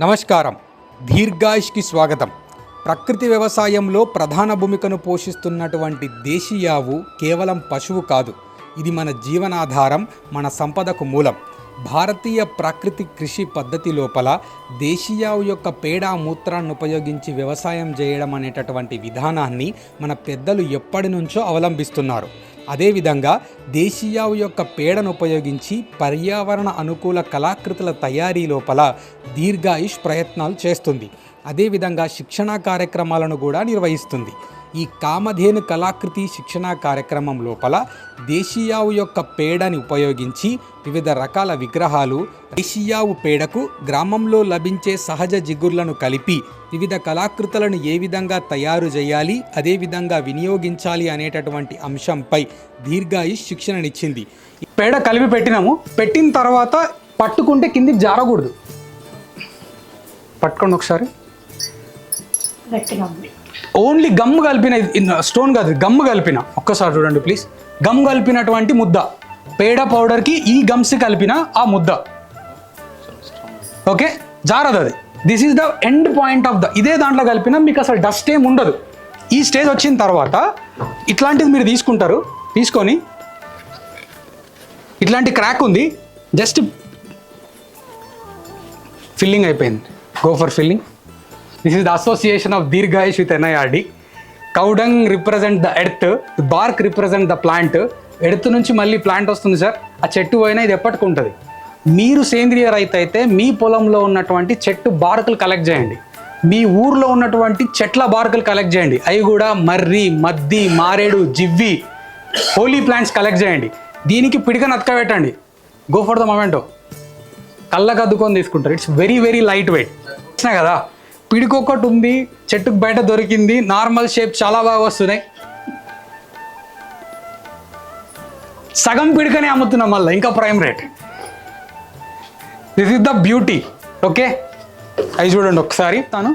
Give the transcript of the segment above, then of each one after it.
నమస్కారం. దీర్ఘాయుష్కి స్వాగతం. ప్రకృతి వ్యవసాయంలో ప్రధాన భూమికను పోషిస్తున్నటువంటి దేశీయావు కేవలం పశువు కాదు. ఇది మన జీవనాధారం మన సంపదకు మూలం. భారతీయ ప్రాకృతి కృషి పద్ధతి లోపల దేశీయావు యొక్క పేడ మూత్రాన్ని ఉపయోగించి వ్యవసాయం చేయడం అనేటటువంటి విధానాన్ని మన పెద్దలు ఎప్పటి నుంచో అవలంబిస్తున్నారు. అదేవిధంగా దేశీయావు యొక్క పేడను ఉపయోగించి పర్యావరణ అనుకూల కళాకృతుల తయారీ లోపల దీర్ఘాయుష్ ప్రయత్నాలు చేస్తుంది. అదేవిధంగా శిక్షణా కార్యక్రమాలను కూడా నిర్వహిస్తుంది. ఈ కామధేను కళాకృతి శిక్షణా కార్యక్రమం లోపల దేశీయావు యొక్క పేడని ఉపయోగించి వివిధ రకాల విగ్రహాలు దేశీయావు పేడకు గ్రామంలో లభించే సహజ జిగుర్లను కలిపి వివిధ కళాకృతులను ఏ విధంగా తయారు చేయాలి అదేవిధంగా వినియోగించాలి అనేటటువంటి అంశంపై దీర్ఘాయుష్ శిక్షణనిచ్చింది ఈ పేడ కలిపి పెట్టినాము. పెట్టిన తర్వాత పట్టుకుంటే కిందికి జారకూడదు. పట్టుకోండి ఒకసారి. గట్టిగా ఉంది ఓన్లీ గమ్ కలిపిన ఇది- స్టోన్ కాదు గమ్ కలిపిన. ఒక్కసారి చూడండి ప్లీజ్. గమ్ కలిపినటువంటి ముద్ద. పేడ పౌడర్కి ఈ గమ్స్ కలిపిన ఆ ముద్ద. ఓకే? జారదు అది. This is the end point of the ఇదే దాంట్లో కలిపిన మీకు అసలు డస్ట్ ఏం ఉండదు. ఈ స్టేజ్ వచ్చిన తర్వాత ఇట్లాంటిది మీరు తీసుకుంటారు. తీసుకొని ఇట్లాంటి క్రాక్ ఉంది. జస్ట్ ఫిల్లింగ్ అయిపోయింది. Go for filling this is the association of Dirghayush with NIRD cow dung represent the earth bark represent the plant earth నుంచి మళ్ళీ ప్లాంట్ వస్తుంది సార్ ఆ చెట్టు పోయినా ఇది ఎప్పటికి ఉంటుంది? మీరు సేంద్రియ రైతు అయితే మీ పొలంలో ఉన్నటువంటి చెట్టు బార్కులు కలెక్ట్ చేయండి. మీ ఊర్లో ఉన్నటువంటి చెట్ల బార్కులు కలెక్ట్ చేయండి. అవి కూడా మర్రి మద్ది మారేడు జివ్వి హోలీ ప్లాంట్స్ కలెక్ట్ చేయండి. దీనికి పిడికను అతకబెట్టండి గో ఫర్ ద మొమెంటో కళ్ళకు అద్దుకొని తీసుకుంటారు. It's very very light weight వచ్చినా కదా? పిడికొకటి ఉంది చెట్టుకు బయట దొరికింది నార్మల్ షేప్ చాలా బాగా వస్తున్నాయి. సగం పిడికనే అమ్ముతున్నాం మళ్ళీ ఇంకా prime rate. This is the beauty okay అవి చూడండి ఒకసారి తాను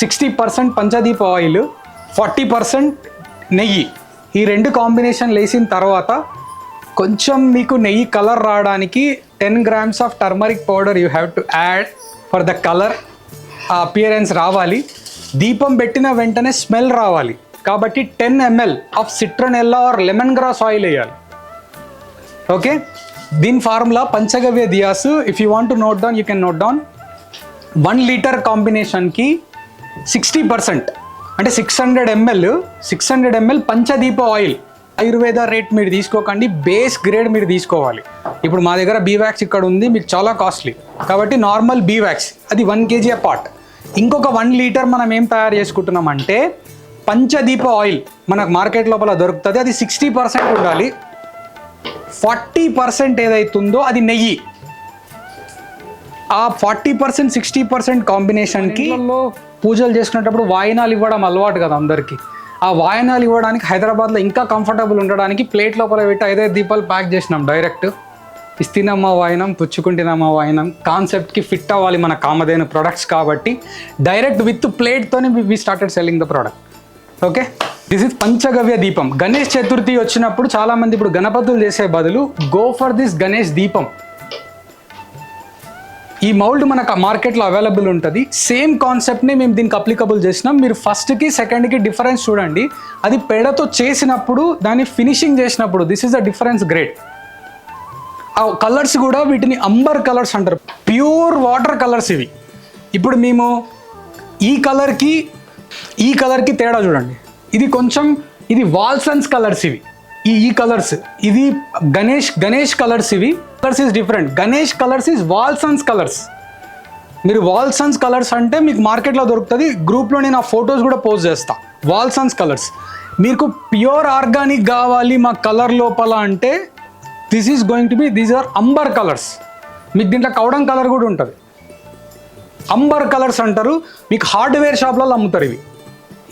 sixty percent Panchadeepa oil forty percent నెయ్యి. ఈ రెండు కాంబినేషన్ లేసిన తర్వాత కొంచెం మీకు నెయ్యి కలర్ రావడానికి ten grams of turmeric powder you have to add for the colour appearance రావాలి. దీపం పెట్టిన వెంటనే స్మెల్ రావాలి. కాబట్టి ten ml of citronella or lemon grass oil వేయాలి. ఓకే దీని formula panchagavya diyas. If you want to note down you can note down one litre కాంబినేషన్కి sixty percent అంటే six hundred ml six hundred ml Panchadeepa oil Ayurveda rate మీరు తీసుకోకండి base grade మీరు తీసుకోవాలి. ఇప్పుడు మా దగ్గర బీవాక్స్ ఇక్కడ ఉంది మీకు చాలా కాస్ట్లీ కాబట్టి నార్మల్ బీవాక్స్ అది వన్ కేజీ పార్ట్ ఇంకొక వన్ లీటర్ మనం ఏం తయారు చేసుకుంటున్నాం అంటే పంచదీప ఆయిల్ మనకు మార్కెట్ లోపల దొరుకుతుంది. అది సిక్స్టీ పర్సెంట్ ఉండాలి. ఫార్టీ పర్సెంట్ ఏదైతుందో అది నెయ్యి. ఆ ఫార్టీ పర్సెంట్ సిక్స్టీ పర్సెంట్ కాంబినేషన్కి పూజలు చేసుకునేటప్పుడు వాయినాలు ఇవ్వడం అలవాటు కదా అందరికీ. ఆ వాయనాలు ఇవ్వడానికి హైదరాబాద్లో ఇంకా కంఫర్టబుల్ ఉండడానికి ప్లేట్ లోపల పెట్టి ఐదైదు దీపాలు ప్యాక్ చేసినాం డైరెక్ట్ ఇస్తినమ్మ వాయనం పుచ్చుకుంటున్నమ్మ వాయనం కాన్సెప్ట్కి ఫిట్ అవ్వాలి మన కామదైన ప్రొడక్ట్స్ కాబట్టి direct with ప్లేట్తోనే we started selling the product okay this is panchagavya దీపం గణేష్ చతుర్థి వచ్చినప్పుడు చాలామంది ఇప్పుడు గణపతులు చేసే బదులు గో ఫర్ దిస్ గణేష్ దీపం ఈ మౌల్డ్ మనకు మార్కెట్లో అవైలబుల్ ఉంటుంది. సేమ్ కాన్సెప్ట్ని మేము దీనికి అప్లికబుల్ చేసినాం. మీరు ఫస్ట్కి సెకండ్కి డిఫరెన్స్ చూడండి. అది పేడతో చేసినప్పుడు దాన్ని ఫినిషింగ్ చేసినప్పుడు this is the difference great ఆ కలర్స్ కూడా వీటిని అంబర్ కలర్స్ అంటారు. ప్యూర్ వాటర్ కలర్స్ ఇవి. ఇప్పుడు మేము ఈ కలర్కి ఈ కలర్కి తేడా చూడండి. ఇది కొంచెం ఇది వాల్సన్స్ కలర్స్ ఇవి. ఈ ఈ కలర్స్ ఇది గణేష్ గణేష్ కలర్స్ ఇవి. Colours is different Ganesh colours is Walsons colours మీరు వాల్సన్స్ కలర్స్ అంటే మీకు మార్కెట్లో దొరుకుతుంది. గ్రూప్లో నేను ఆ ఫొటోస్ కూడా పోస్ట్ చేస్తా. వాల్సన్స్ కలర్స్ మీకు ప్యూర్ ఆర్గానిక్ కావాలి మా కలర్ లోపల అంటే this is going to be these are amber colours మీకు దీంట్లో కౌడం కలర్ కూడా ఉంటుంది. అంబర్ కలర్స్ అంటారు. మీకు హార్డ్వేర్ షాప్లలో అమ్ముతారు ఇవి.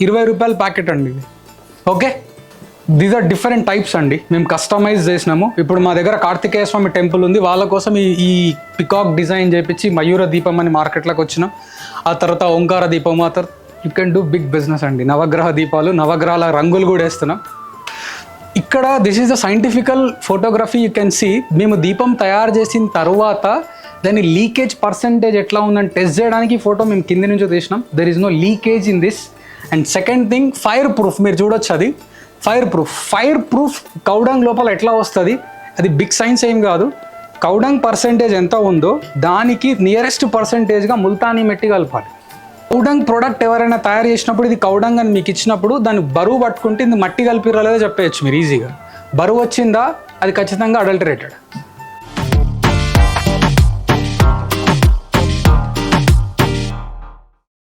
ఇరవై రూపాయల ప్యాకెట్ అండి ఇది. Okay these are different types అండి. మేము కస్టమైజ్ చేసినాము. ఇప్పుడు మా దగ్గర కార్తికేయ స్వామి టెంపుల్ ఉంది. వాళ్ళ కోసం ఈ ఈ పికాక్ డిజైన్ చేపించి మయూర దీపం అని మార్కెట్లోకి వచ్చినాం. ఆ తర్వాత ఓంకార దీపం ఆ తర్వాత you can do big business అండి. నవగ్రహ దీపాలు నవగ్రహాల రంగులు కూడా వేస్తున్నాం. ఇక్కడ this is the scientifical photography you can see మేము దీపం తయారు చేసిన తర్వాత దాని లీకేజ్ పర్సంటేజ్ ఎట్లా ఉందని టెస్ట్ చేయడానికి ఫోటో మేము కింది నుంచి తీసినాం. There is no leakage in this and second thing fire proof మీరు చూడొచ్చు అది. Fire proof fire proof cow dung లోపల ఎట్లా వస్తుంది? అది బిగ్ సైన్స్ ఏం కాదు. కౌడంగ్ పర్సంటేజ్ ఎంత ఉందో దానికి నియరెస్ట్ పర్సంటేజ్గా ముల్తానీ మెట్టి కలపాలి. కౌడంగ్ ప్రోడక్ట్ ఎవరైనా తయారు చేసినప్పుడు ఇది కౌడంగ్ అని మీకు ఇచ్చినప్పుడు దాన్ని బరువు పట్టుకుంటే ఇది మట్టి కలిపిరా లేదో చెప్పేయచ్చు మీరు ఈజీగా బరువు వచ్చిందా అది ఖచ్చితంగా అడల్టరేటెడ్